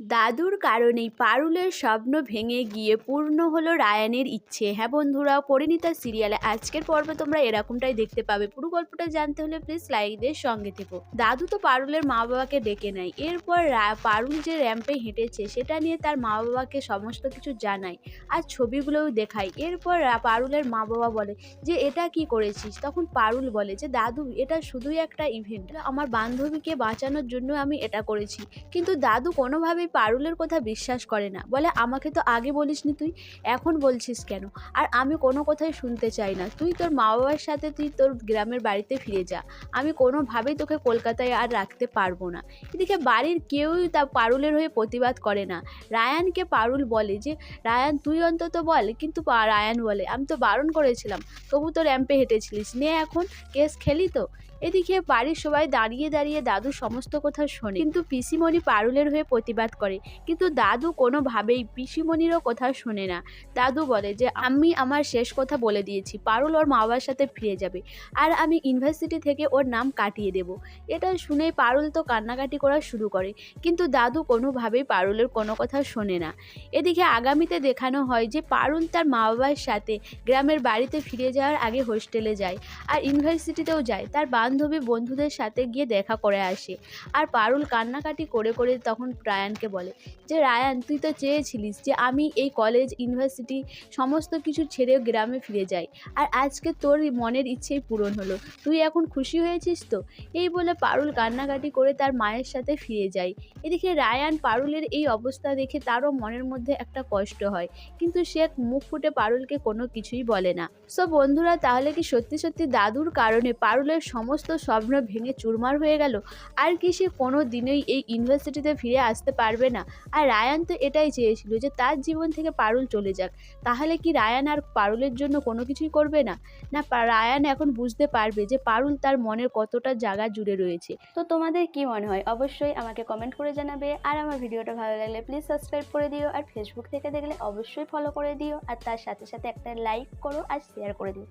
দাদুর কারণেই পারুলের স্বপ্ন ভেঙে গিয়ে পূর্ণ হলো রায়ানের ইচ্ছে। হ্যাঁ বন্ধুরা পরিণীতা সিরিয়ালে আজকের পর্বে তোমরা এরকমটাই দেখতে পাবে। পুরো গল্পটা জানতে হলে প্লিজ লাইকদের সঙ্গে থেকো। দাদু তো পারুলের মা বাবাকে ডেকে নেয়। এরপর পারুল যে র্যাম্পে হেঁটেছে, সেটা নিয়ে তার মা বাবাকে সমস্ত কিছু জানায় আর ছবিগুলোও দেখায়। এরপর পারুলের মা বাবা বলে যে, এটা কি করেছিস? তখন পারুল বলে যে, দাদু, এটা শুধুই একটা ইভেন্ট আমার বান্ধবীকে বাঁচানোর জন্য আমি এটা করেছি। কিন্তু দাদু কোনোভাবেই পারুলের কথা বিশ্বাস করে না। বলে, আমাকে তো আগে বলিসনি তুই, এখন বলছিস কেন? আর আমি কোনো কথাই শুনতে চাই না। তুই তোর মা বাবার সাথে তুই তোর গ্রামের বাড়িতে ফিরে যা। আমি কোনোভাবেই তোকে কলকাতায় আর রাখতে পারব না। এদিকে বাড়ির কেউই তা পারুলের হয়ে প্রতিবাদ করে না। রায়ানকে পারুল বলে যে, রায়ান, তুই অন্তত বল। কিন্তু রায়ান বলে, আমি তো বারণ করেছিলাম, তবু তো র্যাম্পে হেঁটেছিলিস। নে এখন, কেস খেলি তো? এদিকে বাড়ির সবাই দাঁড়িয়ে দাঁড়িয়ে দাদু সমস্ত কথা শোনে। কিন্তু পিসিমণি পারুলের হয়ে প্রতিবাদ করে। কিন্তু দাদু কোনোভাবেই পিসিমণিরও কথা শোনে না। দাদু বলে যে, আমি আমার শেষ কথা বলে দিয়েছি, পারুল ওর মা বাবার সাথে ফিরে যাবে। আর আমি ইউনিভার্সিটি থেকে ওর নাম কাটিয়ে দেব। এটা শুনে পারুল তো কান্নাকাটি করা শুরু করে। কিন্তু দাদু কোনোভাবেই পারুলের কোনো কথা শোনে না। এদিকে আগামীতে দেখানো হয় যে, পারুল তার মা বাবার সাথে গ্রামের বাড়িতে ফিরে যাওয়ার আগে হোস্টেলে যায় আর ইউনিভার্সিটিতেও যায়। তার বান্ধবী বন্ধুদের সাথে গিয়ে দেখা করে আসে। আর পারুল কান্নাকাটি করে করে তখন রায়ানকে বলে যে, রায়ান, তুই তো চেয়েছিলিস যে আমি এই কলেজ ইউনিভার্সিটি সমস্ত কিছু ছেড়ে গ্রামে ফিরে যাই। আর আজকে তোর মনের ইচ্ছেই পূরণ হলো। তুই এখন খুশি হয়েছিস তো? এই বলে পারুল কান্নাকাটি করে তার মায়ের সাথে ফিরে যায়। এদিকে রায়ান পারুলের এই অবস্থা দেখে তারও মনের মধ্যে একটা কষ্ট হয়। কিন্তু সে মুখ ফুটে পারুলকে কোনো কিছুই বলে না। সো বন্ধুরা, তাহলে কি সত্যি সত্যি দাদুর কারণে পারুলের সমস্ত স্বপ্ন ভেঙে চুরমার হয়ে গেল? আর কি সে কোনো দিনই এই ইউনিভার্সিটিতে ফিরে আসতে পারবে না। আর রায়ান তো এটাই চেয়েছিল যে তার জীবন থেকে পারুল চলে যাক। তাহলে কি রায়ান আর পারুলের জন্য কোনো কিছুই করবে না? না রায়ান এখন বুঝতে পারবে যে পারুল তার মনের কতটা জায়গা জুড়ে রয়েছে। তো তোমাদের কি মনে হয়? অবশ্যই আমাকে কমেন্ট করে জানাবে। আর আমার ভিডিওটা ভালো লাগলে প্লিজ সাবস্ক্রাইব করে দিও। আর ফেসবুক থেকে দেখলে অবশ্যই ফলো করে দিও। আর তার সাথে সাথে একটা লাইক করো আর শেয়ার করে দিও।